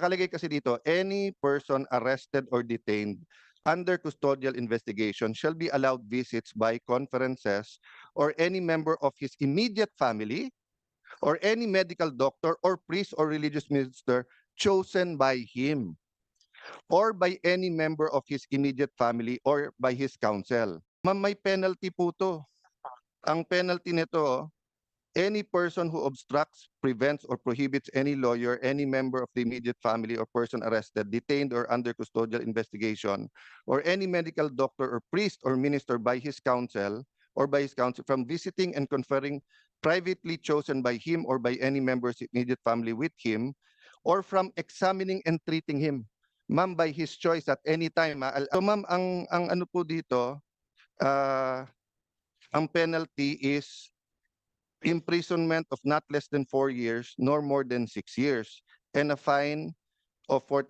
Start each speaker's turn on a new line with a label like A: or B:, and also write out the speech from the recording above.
A: Nakalagay kasi dito, any person arrested or detained under custodial investigation shall be allowed visits by conferences or any member of his immediate family or any medical doctor or priest or religious minister chosen by him or by any member of his immediate family or by his counsel. Ma'am, may penalty po to. Ang penalty nito, any person who obstructs, prevents, or prohibits any lawyer, any member of the immediate family or person arrested, detained, or under custodial investigation, or any medical doctor or priest or minister by his counsel or by his counsel from visiting and conferring privately chosen by him or by any member's immediate family with him, or from examining and treating him. Ma'am, by his choice at any time. ah. So ma'am, ang, ang ano po dito, ah, ang penalty is imprisonment of not less than four years nor more than six years and a fine of 4,000